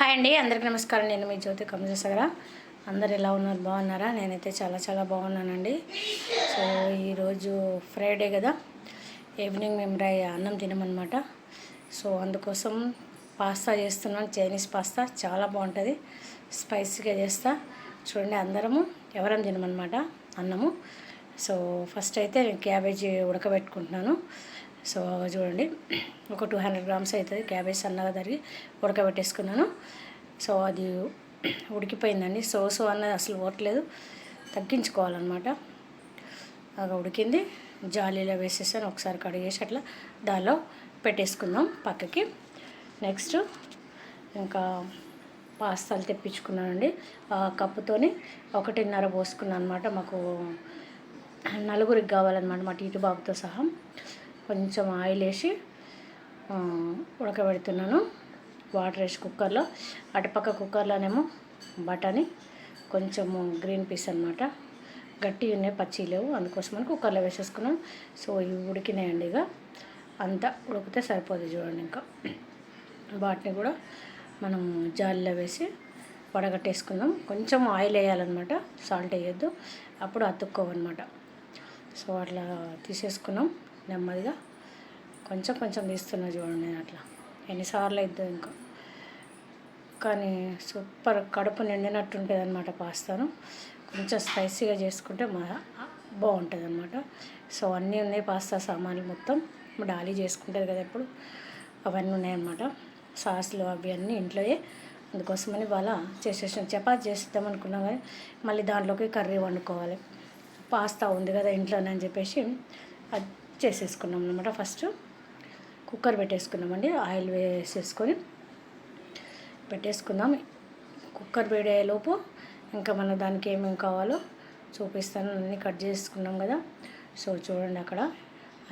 Hi అండి అందరికీ నమస్కారం. నేను మీ జ్యోతి కమజేసగర అందరు ఎలా ఉన్నారు? బాగున్నారా? నేనైతే చాలా చాలా బాగున్నానండి. సో ఈరోజు ఫ్రైడే కదా. ఈవినింగ్ మేము రై అన్నం తినమనమాట సో అందుకోసం పాస్తా చేస్తున్నాను చైనీస్ పాస్తా చాలా బాగుంటుంది. స్పైసీగా చేస్తా. చూడండి అందరము ఎవరం తినమనమాట అన్నము. సో ఫస్ట్ అయితే నేను క్యాబేజీ ఉడకబెట్టుకుంటున్నాను. సో చూడండి ఒక టూ హండ్రెడ్ గ్రామ్స్ అవుతుంది క్యాబేజ్ సన్నగా తరిగి ఉడకబెట్టేసుకున్నాను. సో అది ఉడికిపోయిందండి. సో సో అన్నది అసలు ఓట్లేదు తగ్గించుకోవాలన్నమాట. అలా ఉడికింది. జాలీలో వేసేసాను. ఒకసారి కడిగేసి అట్లా దానిలో పెట్టేసుకుందాం పక్కకి. నెక్స్ట్ ఇంకా పాస్తాలు తెప్పించుకున్నానండి. ఆ కప్పుతోని ఒకటిన్నర పోసుకున్నాను అనమాట మాకు నలుగురికి కావాలన్నమాట మా టీటు బాబుతో సహా. కొంచెం ఆయిల్ వేసి ఉడకబెడుతున్నాను. వాటర్ వేసి కుక్కర్లో. అటుపక్క కుక్కర్లోనేమో బఠానీ కొంచెము గ్రీన్ పీస్ అనమాట గట్టి ఉన్నాయి పచ్చి లేవు. అందుకోసమని కుక్కర్లో వేసేసుకున్నాం. సో ఇవి ఉడికినాయండి ఇక. అంతా ఉడికితే సరిపోదు చూడండి ఇంకా. వాటిని కూడా మనం జాలిలో వేసి వడగట్టేసుకుందాం. కొంచెం ఆయిల్ వేయాలన్నమాట. సాల్ట్ వేయొద్దు. అప్పుడు అతుక్కోవన్నమాట. సో అట్లా తీసేసుకున్నాం. నెమ్మదిగా కొంచెం కొంచెం తీస్తున్నా చూడండి నేను అట్లా. ఎన్నిసార్లు అవుతుంది ఇంకా. కానీ సూపర్ కడుపు నిండినట్టు ఉంటుంది అనమాట పాస్తాను. కొంచెం స్పైసీగా చేసుకుంటే మా బాగుంటుంది అనమాట సో అన్నీ ఉన్నాయి పాస్తా సామాన్లు మొత్తం. డాలీ చేసుకుంటుంది కదా ఎప్పుడు. అవన్నీ ఉన్నాయన్నమాట. సాసులు అవి అన్నీ ఇంట్లోయే. అందుకోసమని వాళ్ళ చేసేసాం చపాతి చేసిద్దాం అనుకున్నాం కానీ మళ్ళీ దాంట్లోకి కర్రీ వండుకోవాలి. పాస్తా ఉంది కదా ఇంట్లోనే అని చెప్పేసి అది చేసేసుకున్నాం అనమాట ఫస్ట్. కుక్కర్ పెట్టేసుకున్నామండి ఆయిల్ వేసేసుకొని పెట్టేసుకుందాం. కుక్కర్ వేడేలోపు ఇంకా మన దానికి ఏమేమి కావాలో చూపిస్తాను. అన్నీ కట్ చేసుకున్నాం కదా. సో చూడండి అక్కడ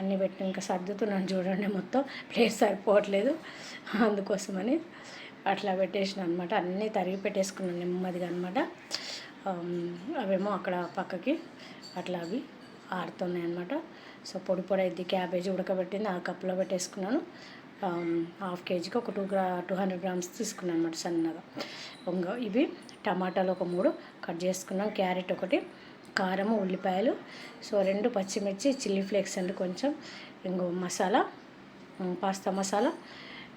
అన్నీ పెట్టి ఇంకా సర్దుతున్నాను చూడండి మొత్తం. ప్లేస్ సరిపోవట్లేదు అందుకోసమని అట్లా పెట్టేసిన అనమాట అన్నీ తరిగి పెట్టేసుకున్నాను నెమ్మదిగా అనమాట అవేమో అక్కడ పక్కకి అట్లా అవి ఆరుతున్నాయి అనమాట సో పొడి పొడి అయితే క్యాబేజీ ఉడకబెట్టింది ఆ కప్లో పెట్టేసుకున్నాను. హాఫ్ కేజీకి ఒక టూ గ్రా టూ హండ్రెడ్ గ్రామ్స్ తీసుకున్నాను అనమాట సన్నగా. ఇంకా ఇవి టమాటాలు ఒక మూడు కట్ చేసుకున్నాం. క్యారెట్ ఒకటి కారము ఉల్లిపాయలు సో రెండు పచ్చిమిర్చి చిల్లీ ఫ్లేక్స్ అండి కొంచెం. ఇంకో మసాలా పాస్తా మసాలా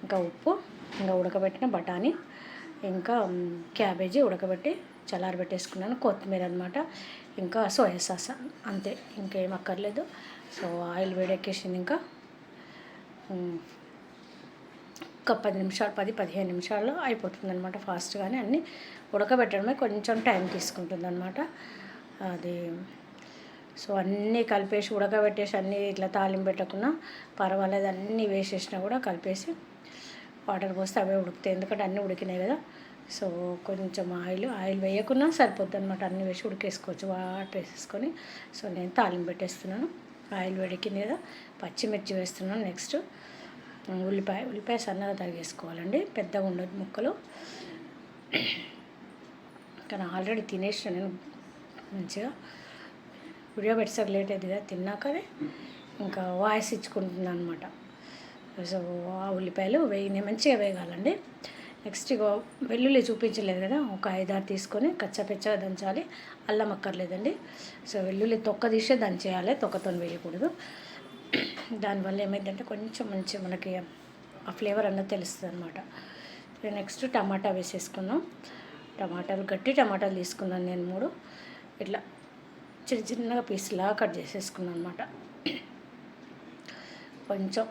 ఇంకా ఉప్పు ఇంకా ఉడకబెట్టిన బఠానీ ఇంకా క్యాబేజీ ఉడకబెట్టి చల్లారబెట్టేసుకున్నాను. కొత్తిమీర అనమాట ఇంకా సోయా సాస్ అంతే ఇంకేం అక్కర్లేదు. సో ఆయిల్ వేడెక్కేసింది ఇంకా. ఒక పది నిమిషాలు పది పదిహేను నిమిషాల్లో అయిపోతుంది అనమాట ఫాస్ట్గానే అన్నీ ఉడకబెట్టడమే కొంచెం టైం తీసుకుంటుంది అనమాట అది సో అన్నీ కలిపేసి ఉడకబెట్టేసి అన్నీ ఇట్లా తాలింపు పెట్టకుండా పర్వాలేదు అన్నీ వేసేసినా కూడా కలిపేసి వాటర్ పోస్తే అవే ఉడికితే ఎందుకంటే అన్నీ ఉడికినాయి కదా. సో కొంచెం ఆయిల్ ఆయిల్ వేయకున్నా సరిపోద్ది అనమాట అన్ని వేసి ఉడికేసుకోవచ్చు. వాటర్ వేసేసుకొని సో నేను తాలింపు పెట్టేస్తున్నాను. ఆయిల్ వేడికింది కదా. పచ్చిమిర్చి వేస్తున్నాను నెక్స్ట్. ఉల్లిపాయ ఉల్లిపాయ సన్నగా తరిగేసుకోవాలండి. పెద్దగా ఉండదు ముక్కలు. కానీ ఆల్రెడీ తినేసిన నేను మంచిగా. వీడియో పెట్టాక లేట్ అయింది కదా తిన్నాకనే ఇంకా వాయిస్ ఇచ్చుకుంటున్నాను అనమాట సో ఆ ఉల్లిపాయలు వేయి మంచిగా వేగాలండి. నెక్స్ట్ ఇగో వెల్లుల్లి చూపించలేదు కదా ఒక ఐదారు తీసుకొని కచ్చపెచ్చగా దంచాలి. అల్లం అక్కర్లేదండి. సో వెల్లుల్లి తొక్క తీసే దంచేయాలి తొక్కతో వేయకూడదు. దానివల్ల ఏమైందంటే కొంచెం మంచి మనకి ఆ ఫ్లేవర్ అన్నది తెలుస్తుంది అనమాట నెక్స్ట్ టమాటా వేసేసుకుందాం. టమాటాలు గట్టి టమాటాలు తీసుకున్నాను నేను మూడు. ఇట్లా చిన్న చిన్నగా పీస్లా కట్ చేసేసుకున్నాను అనమాట కొంచెం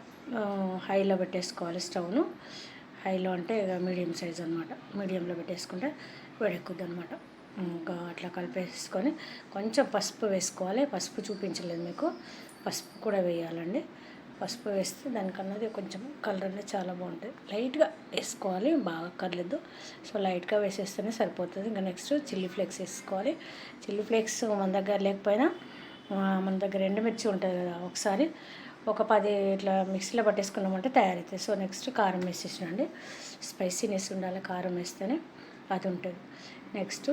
హైలో పెట్టేసుకోవాలి స్టవ్ను. హైలో అంటే ఇక మీడియం సైజ్ అనమాట మీడియంలో పెట్టేసుకుంటే వేడెక్కుద్ది అనమాట ఇంకా అట్లా కలిపేసుకొని కొంచెం పసుపు వేసుకోవాలి. పసుపు చూపించలేదు మీకు. పసుపు కూడా వేయాలండి. పసుపు వేస్తే దానికన్నది కొంచెం కలర్ అనేది చాలా బాగుంటుంది. లైట్గా వేసుకోవాలి. బాగా కర్లేదు సో లైట్గా వేసేస్తేనే సరిపోతుంది. ఇంకా నెక్స్ట్ చిల్లీ ఫ్లేక్స్ వేసుకోవాలి. చిల్లీ ఫ్లేక్స్ మన దగ్గర లేకపోయినా మన దగ్గర ఎండుమిర్చి ఉంటుంది కదా ఒకసారి ఒక పది ఇట్లా మిక్సీలో పట్టేసుకున్నామంటే తయారవుతుంది. సో నెక్స్ట్ కారం వేసేసినండి. స్పైసీనెస్ ఉండాలి కారం వేస్తేనే అది ఉంటుంది. నెక్స్ట్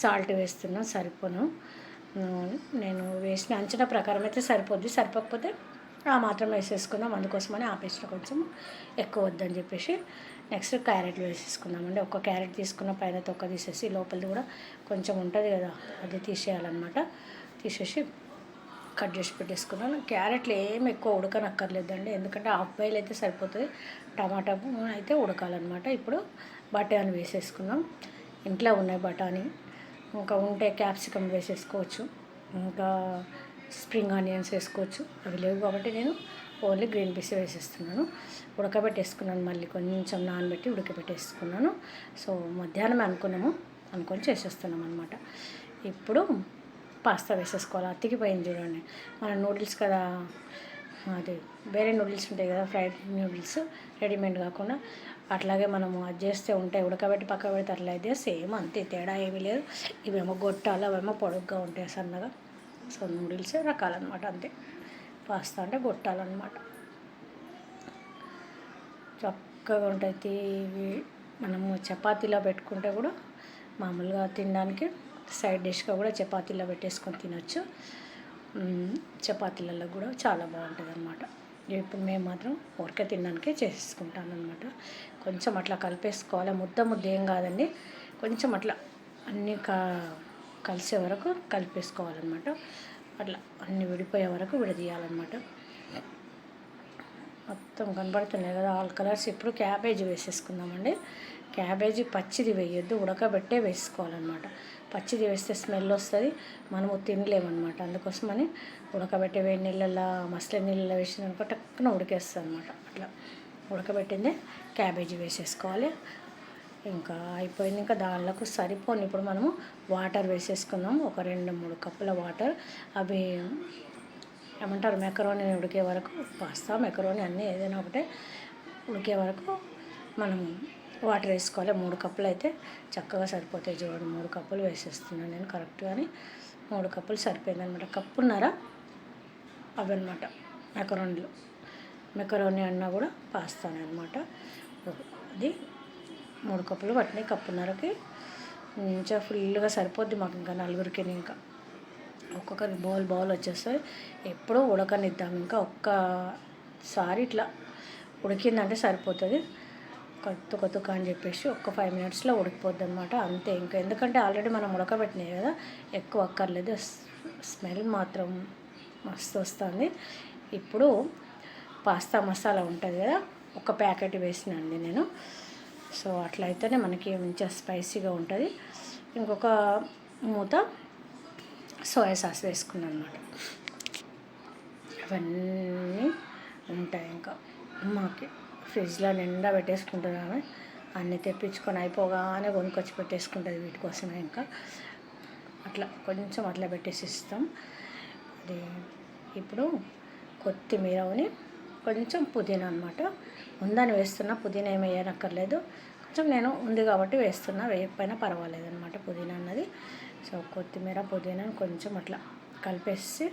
సాల్ట్ వేస్తున్నాం సరిపోను. నేను వేసిన అంచనా ప్రకారం అయితే సరిపోద్ది. సరిపోకపోతే ఆ మాత్రం వేసేసుకుందాం. అందుకోసమని ఆపేసిన కొంచెం ఎక్కువ వద్దని చెప్పేసి నెక్స్ట్ క్యారెట్లు వేసేసుకుందామండి. ఒక క్యారెట్ తీసుకున్న పైన తొక్క తీసేసి లోపలిది కూడా కొంచెం ఉంటుంది కదా అది తీసేయాలన్నమాట. తీసేసి కట్ చేసి పెట్టేసుకున్నాను. క్యారెట్లు ఏం ఎక్కువ ఉడకనక్కర్లేదండి. ఎందుకంటే హాఫ్ బాయిల్ అయితే సరిపోతుంది. టమాటా అయితే ఉడకాలన్నమాట. ఇప్పుడు బఠానీ వేసేసుకున్నాం ఇంట్లో ఉన్నాయి బఠానీ ఇంకా ఉంటే క్యాప్సికమ్ వేసేసుకోవచ్చు. ఇంకా స్ప్రింగ్ ఆనియన్స్ వేసుకోవచ్చు. అవి లేవు కాబట్టి నేను ఓన్లీ గ్రీన్ పీస్ వేసేస్తున్నాను. ఉడకబెట్టేసుకున్నాను మళ్ళీ. కొంచెం నానబెట్టి ఉడకబెట్టేసుకున్నాను. సో మధ్యాహ్నం అనుకున్నాము. అనుకొని చేసేస్తున్నాం అనమాట ఇప్పుడు పాస్తా వేసేసుకోవాలి. అతికిపోయింది చూడండి. మన నూడిల్స్ కదా అది వేరే నూడిల్స్ ఉంటాయి కదా ఫ్రైడ్ నూడిల్స్ రెడీమేడ్ కాకుండా అట్లాగే మనము అది చేస్తే ఉంటాయి ఉడకబెట్టి పక్క పెడితే అట్లా అయితే సేమ్ అంతే తేడా ఏమీ లేదు. ఇవేమో గొట్టాలు అవేమో పొడుగ్గా ఉంటాయి సన్నగా. సో నూడిల్స్ రకాలన్నమాట అంతే. పాస్తా అంటే గొట్టాలన్నమాట. చక్కగా ఉంటుంది మనము చపాతీలో పెట్టుకుంటే కూడా మామూలుగా తినడానికి సైడ్ డిష్గా కూడా చపాతీలో పెట్టేసుకొని తినొచ్చు. చపాతీలలో కూడా చాలా బాగుంటుంది అనమాట ఇప్పుడు మేము మాత్రం ఊరికే తినడానికే చేసుకుంటాను అనమాట కొంచెం అట్లా కలిపేసుకోవాలి. ముద్ద ముద్ద ఏం కాదండి. కొంచెం అట్లా అన్నీ కా కలిసే వరకు కలిపేసుకోవాలన్నమాట. అట్లా అన్నీ విడిపోయే వరకు విడదీయాలన్నమాట. మొత్తం కనబడుతున్నాయి కదా ఆల్ కలర్స్. ఇప్పుడు క్యాబేజీ వేసేసుకుందామండి. క్యాబేజీ పచ్చిది వేయొద్దు. ఉడకబెట్టే వేసుకోవాలన్నమాట. పచ్చిది వేస్తే స్మెల్ వస్తుంది మనము తినలేమన్నమాట. అందుకోసమని ఉడకబెట్టే వేడి నీళ్ళల్లో మసలి నీళ్ళలో అనుకో టక్కున ఉడికేస్తుంది అనమాట అట్లా ఉడకబెట్టిందే క్యాబేజీ వేసేసుకోవాలి. ఇంకా అయిపోయింది. ఇంకా దానిలోకి సరిపోని ఇప్పుడు మనము వాటర్ వేసేసుకుందాం ఒక రెండు మూడు కప్పుల వాటర్. అవి ఏమంటారు? మెకరోని ఉడికే వరకు పాస్తా మెకరోని అన్నీ ఏదైనా ఒకటే ఉడికే వరకు మనం వాటర్ వేసుకోవాలి. మూడు కప్పులు అయితే చక్కగా సరిపోతాయి చూడండి. మూడు కప్పులు వేసేస్తున్నాను నేను కరెక్ట్గాని మూడు కప్పులు సరిపోయింది అనమాట కప్పున్నర అవి అనమాట మెకరోన్లు. మెకరోని అన్నా కూడా పాస్తాను అనమాట అది మూడు కప్పులు పట్టినాయి. కప్పున్నరకి మంచిగా ఫుల్గా సరిపోద్ది మాకు ఇంకా నలుగురికి ఇంకా. ఒక్కొక్కరి బౌల్ బౌల్ వచ్చేస్తుంది ఎప్పుడూ ఉడకనిద్దాం. ఇంకా ఒక్కసారి ఇట్లా ఉడికిందంటే సరిపోతుంది. కొత్త కొత్త అని చెప్పేసి ఒక్క ఫైవ్ మినిట్స్లో ఉడికిపోద్ది అనమాట అంతే ఇంకా. ఎందుకంటే ఆల్రెడీ మనం ఉడకబెట్టినాయి కదా ఎక్కువ అక్కర్లేదు. స్మెల్ మాత్రం మస్తు వస్తుంది. ఇప్పుడు పాస్తా మసాలా ఉంటుంది కదా ఒక ప్యాకెట్ వేసినండి నేను. సో అట్లయితేనే మనకి మంచిగా స్పైసీగా ఉంటుంది. ఇంకొక మూత సోయా సాస్ వేసుకున్నాను అనమాట ఇవన్నీ ఉంటాయి ఇంకా. మాకి. ఫ్రిడ్జ్లో నిండా పెట్టేసుకుంటున్నాను అన్నీ తెప్పించుకొని అయిపోగానే కొనుక్కొచ్చి పెట్టేసుకుంటుంది వీటి కోసమే ఇంకా. అట్లా కొంచెం అట్లా పెట్టేసి ఇస్తాం. అది ఇప్పుడు కొత్తిమీరని కొంచెం పుదీనా అనమాట ఉందని వేస్తున్నా పుదీనా ఏమి వేయనక్కర్లేదు. కొంచెం నేను ఉంది కాబట్టి వేస్తున్నా వేయకపోయినా పర్వాలేదు అనమాట పుదీనా అన్నది. సో కొత్తిమీర పుదీనాని కొంచెం అట్లా కలిపేసి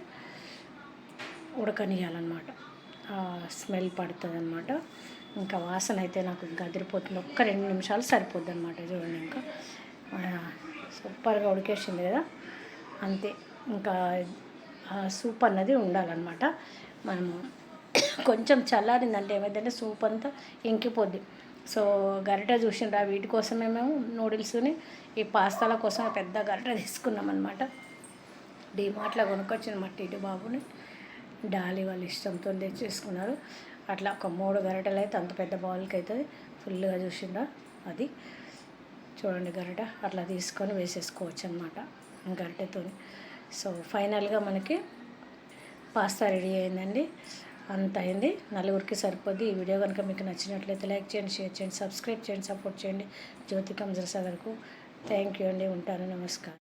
ఉడకనియాలన్నమాట స్మెల్ పడుతుంది అనమాట ఇంకా వాసన అయితే నాకు ఇంకా అదిరిపోతుంది. ఒక్క రెండు నిమిషాలు సరిపోద్ది అనమాట చూడండి ఇంకా. సూపర్గా ఉడికేసింది కదా. అంతే. ఇంకా సూప్ అన్నది ఉండాలన్నమాట. మనము కొంచెం చల్లారిందంటే ఏమైందంటే సూప్ అంతా ఇంకిపోద్ది. సో గరిట చూసిండ్రా వీటి కోసమే మేము నూడిల్స్ని ఈ పాస్తాల కోసమే పెద్ద గరిట తీసుకున్నాం అనమాట డిమార్ట్లో కొనుక్కొచ్చిన మట్టి ఇటు బాబుని. డాలి వాళ్ళ ఇష్టంతో తెచ్చేసుకున్నారు. అట్లా ఒక మూడు గరిటెలు అయితే అంత పెద్ద బౌల్కి అవుతుంది ఫుల్గా చూసిండ్రా అది. చూడండి గరిట అట్లా తీసుకొని వేసేసుకోవచ్చు అనమాట గరిటెతో సో ఫైనల్గా మనకి పాస్తా రెడీ అయిందండి. అంత అయింది. నలుగురికి సరిపోద్ది. ఈ వీడియో కనుక మీకు నచ్చినట్లయితే లైక్ చేయండి షేర్ చేయండి సబ్స్క్రైబ్ చేయండి సపోర్ట్ చేయండి. జ్యోతి కంజర్ సాగర్కు థ్యాంక్ యూ అండి. ఉంటాను. నమస్కారం.